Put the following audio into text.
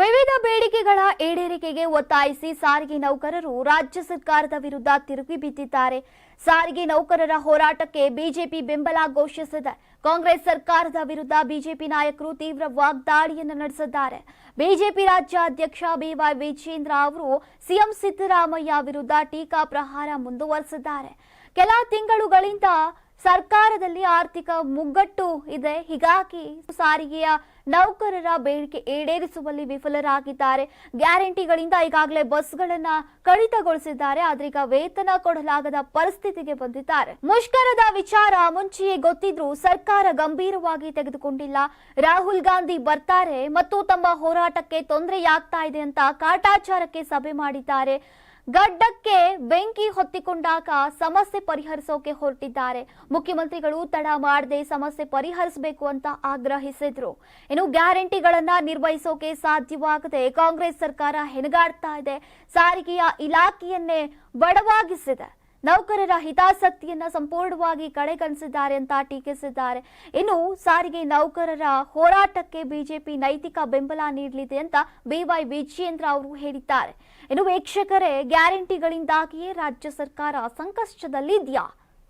ವಿವಿಧ ಬೇಡಿಕೆಗಳ ಈಡೇರಿಕೆಗೆ ಒತ್ತಾಯಿಸಿ ಸಾರಿಗೆ ನೌಕರರು ರಾಜ್ಯ ಸರ್ಕಾರದ ವಿರುದ್ಧ ತಿರುಗಿ ಬಿದ್ದಿದ್ದಾರೆ. ಸಾರಿಗೆ ನೌಕರರ ಹೋರಾಟಕ್ಕೆ ಬಿಜೆಪಿ ಬೆಂಬಲ ಘೋಷಿಸಿದೆ. ಕಾಂಗ್ರೆಸ್ ಸರ್ಕಾರದ ವಿರುದ್ಧ ಬಿಜೆಪಿ ನಾಯಕರು ತೀವ್ರ ವಾಗ್ದಾಳಿಯನ್ನು ನಡೆಸಿದ್ದಾರೆ. ಬಿಜೆಪಿ ರಾಜ್ಯಾಧ್ಯಕ್ಷ ಬಿವೈ ವಿಜೇಂದ್ರ ಅವರು ಸಿಎಂ ಸಿದ್ದರಾಮಯ್ಯ ವಿರುದ್ಧ ಟೀಕಾ ಪ್ರಹಾರ ಮುಂದುವರೆಸಿದ್ದಾರೆ. ಕೆಲ ತಿಂಗಳುಗಳಿಂದ ಸರ್ಕಾರದಲ್ಲಿ ಆರ್ಥಿಕ ಮುಗ್ಗಟ್ಟು ಇದೆ. ಹೀಗಾಗಿ ಸಾರಿಗೆಯ ನೌಕರರ ಬೇಡಿಕೆ ಈಡೇರಿಸುವಲ್ಲಿ ವಿಫಲರಾಗಿದ್ದಾರೆ. ಗ್ಯಾರಂಟಿಗಳಿಂದ ಈಗಾಗಲೇ ಬಸ್ಗಳನ್ನ ಕಡಿತಗೊಳಿಸಿದ್ದಾರೆ. ಆದ್ರೆ ವೇತನ ಕೊಡಲಾಗದ ಪರಿಸ್ಥಿತಿಗೆ ಬಂದಿದ್ದಾರೆ. ಮುಷ್ಕರದ ವಿಚಾರ ಮುಂಚೆಯೇ ಗೊತ್ತಿದ್ರು ಸರ್ಕಾರ ಗಂಭೀರವಾಗಿ ತೆಗೆದುಕೊಂಡಿಲ್ಲ. ರಾಹುಲ್ ಗಾಂಧಿ ಬರ್ತಾರೆ ಮತ್ತು ತಮ್ಮ ಹೋರಾಟಕ್ಕೆ ತೊಂದರೆಯಾಗ್ತಾ ಇದೆ ಅಂತ ಕಾಟಾಚಾರಕ್ಕೆ ಸಭೆ ಮಾಡಿದ್ದಾರೆ. ಗಡ್ಡಕ್ಕೆ ಬೆಂಕಿ ಹೊತ್ತಿಕೊಂಡಾಗ ಸಮಸ್ಯೆ ಪರಿಹರಿಸೋಕೆ ಹೊರಟಿದ್ದಾರೆ. ಮುಖ್ಯಮಂತ್ರಿಗಳು ತಡ ಮಾಡದೆ ಸಮಸ್ಯೆ ಪರಿಹರಿಸಬೇಕು ಅಂತ ಆಗ್ರಹಿಸಿದ್ರು. ಇನ್ನು ಗ್ಯಾರಂಟಿಗಳನ್ನ ನಿರ್ವಹಿಸೋಕೆ ಸಾಧ್ಯವಾಗದೆ ಕಾಂಗ್ರೆಸ್ ಸರ್ಕಾರ ಹೆಣಗಾಡ್ತಾ ಇದೆ. ಸಾರಿಗೆಯ ಇಲಾಖೆಯನ್ನೇ ಬಡವಾಗಿಸಿದೆ. ನೌಕರರ ಹಿತಾಸಕ್ತಿಯನ್ನ ಸಂಪೂರ್ಣವಾಗಿ ಕಡೆಗಣಿಸಿದ್ದಾರೆ ಅಂತ ಟೀಕಿಸಿದ್ದಾರೆ. ಇನ್ನು ಸಾರಿಗೆ ನೌಕರರ ಹೋರಾಟಕ್ಕೆ ಬಿಜೆಪಿ ನೈತಿಕ ಬೆಂಬಲ ನೀಡಲಿದೆ ಅಂತ ಬಿವೈ ವಿಜಯೇಂದ್ರ ಅವರು ಹೇಳಿದ್ದಾರೆ. ಇನ್ನು ವೀಕ್ಷಕರೇ, ಗ್ಯಾರಂಟಿಗಳಿಂದಾಗಿಯೇ ರಾಜ್ಯ ಸರ್ಕಾರ ಸಂಕಷ್ಟದಲ್ಲಿದ್ಯಾ?